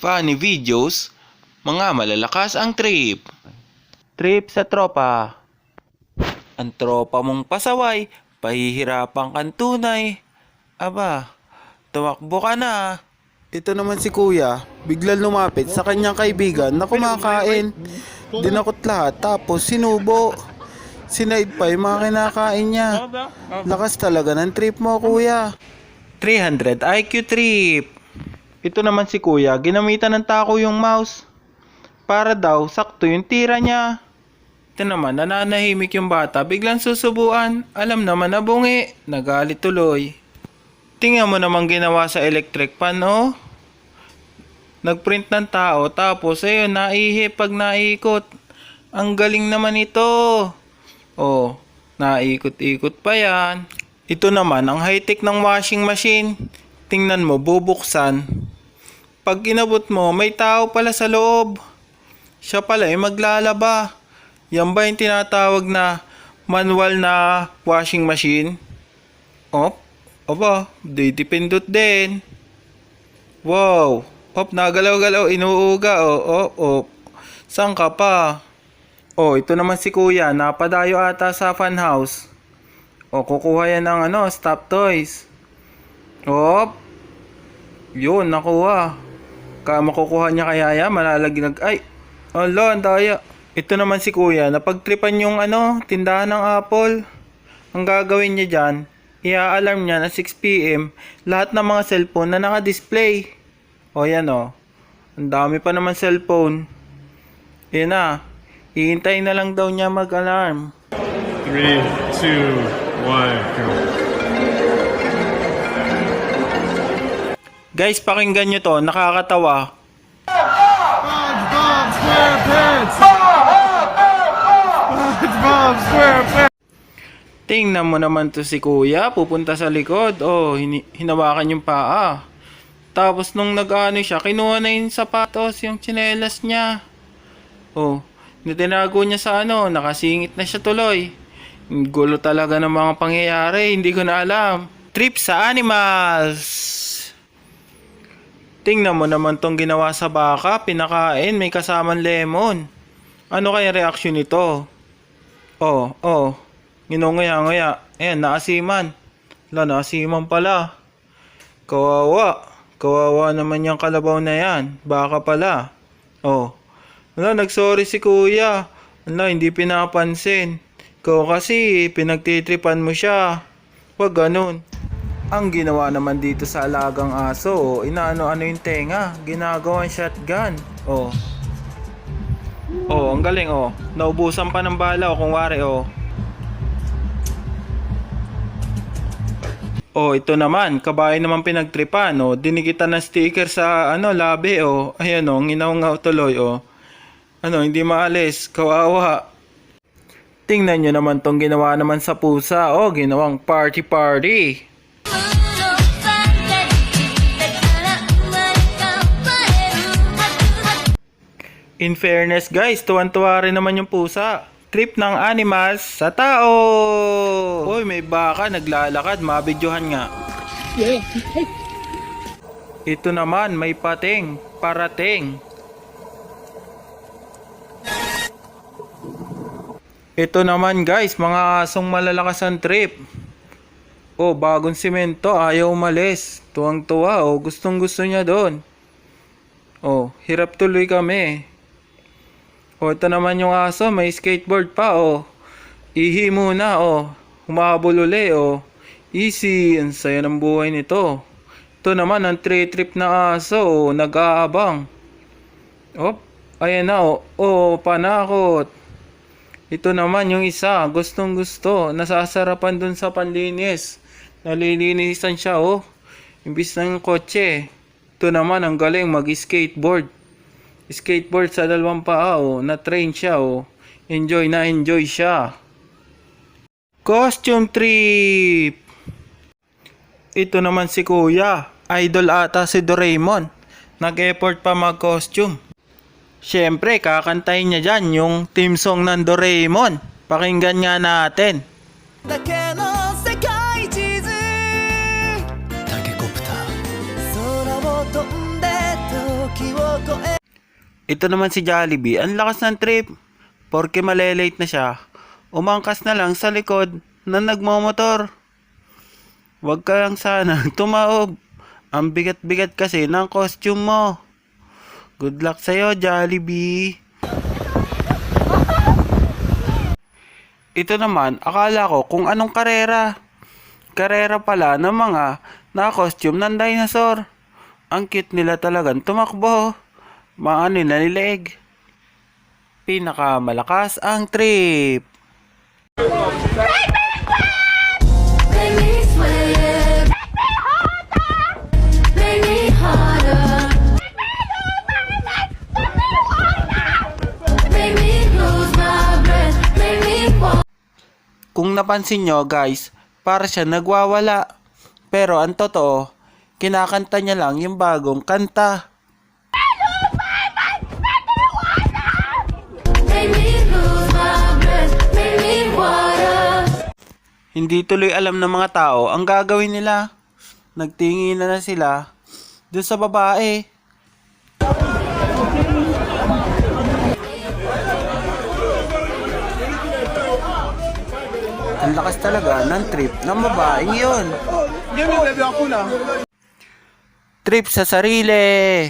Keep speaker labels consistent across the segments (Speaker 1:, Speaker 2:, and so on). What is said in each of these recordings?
Speaker 1: funny videos, mga malalakas ang trip. Trip sa tropa. Ang tropa mong pasaway, pahihirapan kang tunay. Aba, tumakbo ka na.
Speaker 2: Ito naman si kuya, biglang lumapit sa kanyang kaibigan na kumakain. Dinakot lahat tapos sinubo. Sinaid pa yung mga kinakain niya. Lakas talaga ng trip mo kuya.
Speaker 1: 300 IQ trip. Ito naman si kuya, ginamitan ng tako yung mouse. Para daw, sakto yung tira niya. Ito naman, nananahimik yung bata, biglang susubuan. Alam naman na bungi, nagalit tuloy. Tingnan mo naman ginawa sa electric pan, oh. Nagprint ng tao, tapos ayun, naihi pag naikot. Ang galing naman ito. Oh, naikot-ikot pa yan. Ito naman, ang high-tech ng washing machine. Tingnan mo, bubuksan. Pag inabot mo, may tao pala sa loob. Siya pala ay maglalaba. Yan ba yung tinatawag na manual na washing machine? Op, aba, di dipindot din. Wow, op, nagalaw-galaw, inuuga, oh, op. Saan ka pa? Oh, ito naman si kuya, napadayo ata sa funhouse. O, kukuha yan ng ano, stop toys. Op. Yun, nakuha. Kaya makukuha niya kaya yan, malalag Ay, ala, ang daya. Ito naman si kuya, napagtripan yung ano, tindahan ng Apple. Ang gagawin niya dyan, i-alarm niya na 6pm lahat ng mga cellphone na naka-display. O yan o. Ang dami pa naman cellphone. Yan na. Hihintayin na lang daw niya mag-alarm.
Speaker 3: Three, two, one, go.
Speaker 1: Guys, pakinggan nyo to. Nakakatawa. Tingnan mo naman to si kuya, pupunta sa likod. Oh, hini- hinawakan yung paa. Tapos nung nag-ano siya, kinuha na yung sapatos, yung tsinelas niya. Oh, nitinago niya sa ano, nakasingit na siya tuloy. Gulo talaga ng mga pangyayari, hindi ko na alam. Trip sa animals! Tingnan mo naman tong ginawa sa baka, pinakain, may kasamang lemon. Ano kaya reaksyon nito? Oh, oh. Nginunguya-nguya. Ayan, naasiman. Wala, naasiman pala. Kawawa. Kawawa naman yung kalabaw na yan. Baka pala. Oh. Wala, nagsorry si kuya. Wala, hindi pinapansin. Ikaw kasi, pinagtitripan mo siya. Wag ganun. Ang ginawa naman dito sa alagang aso, oh, inaano-ano yung tenga. Ginagawang shotgun. Oh. Oh, ang galing oh. Naubusan pa ng bala oh, kung wari oh. Oh, ito naman, kabayo naman pinagtripan, oh. Dinikitan ng sticker sa ano, labi, oh. Ayan, oh, nginaw tuloy, oh. Ano, hindi maalis, kawawa. Tingnan nyo naman tong ginawa naman sa pusa, oh. Ginawang party party. In fairness guys, tuwan-tuwa rin naman yung pusa. Trip ng animals sa tao. Hoy, may baka naglalakad, mabidyohan nga. Ito naman, may pating, parating. Ito naman guys, mga asong malalakas ang trip. Oh, bagong simento, ayaw umalis. Tuwang-tuwa, oh, gustong-gusto niya doon. Oh, hirap tuloy kami. O, ito naman yung aso, may skateboard pa, oh. Ihi muna, oh. Humabol uli, oh. Easy, ang saya ng buhay nito. Ito naman, ang tree trip na aso, oh. Nag-aabang. Op, ayan na, oh. Oh, panakot. Ito naman yung isa, gustong gusto. Nasasarapan dun sa panlinis. Nalilinisan siya, oh. Imbis ng kotse. Ito naman, ang galing mag-skateboard skateboard sa dalawang paa oh, na-train siya oh. Enjoy na enjoy siya. Costume trip. Ito naman si Kuya. Idol ata si Doraemon. Nag-effort pa mag-costume. Siyempre, kakantahin niya dyan yung theme song ng Doraemon. Pakinggan nga natin.
Speaker 4: だ
Speaker 1: Ito naman si Jollibee, ang lakas ng trip. Porke malelate na siya. Umangkas na lang sa likod na nagmamotor. Huwag ka lang sana tumaob. Ang bigat-bigat kasi ng costume mo. Good luck sa'yo, Jollibee. Ito naman, akala ko kung anong karera. Karera pala ng mga na-costume ng dinosaur. Ang cute nila talagang tumakbo. Mga nilalileg. Pinakamalakas ang trip. Kung napansin nyo guys, para siya nagwawala. Pero ang totoo, kinakanta niya lang yung bagong kanta. Hindi tuloy alam ng mga tao ang gagawin nila. Nagtingin na na sila doon sa babae. Ang lakas talaga ng trip ng babaeng yun. Trip sa sarili.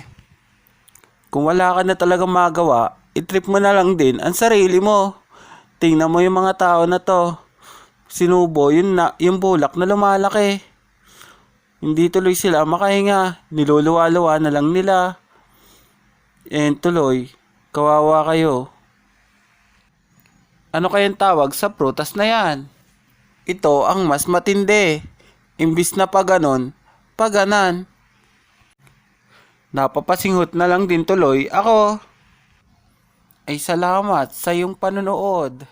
Speaker 1: Kung wala ka na talagang magawa, itrip mo na lang din ang sarili mo. Tingnan mo yung mga tao na to. Sinubo yun na, yung bulak na lumalaki. Hindi tuloy sila makahinga. Niluluwa-luwa na lang nila. And tuloy, kawawa kayo. Ano kayang tawag sa prutas na yan? Ito ang mas matindi. Imbis na pa ganon, pa ganan. Napapasinghot na lang din tuloy ako. Ay salamat sa iyong panonood.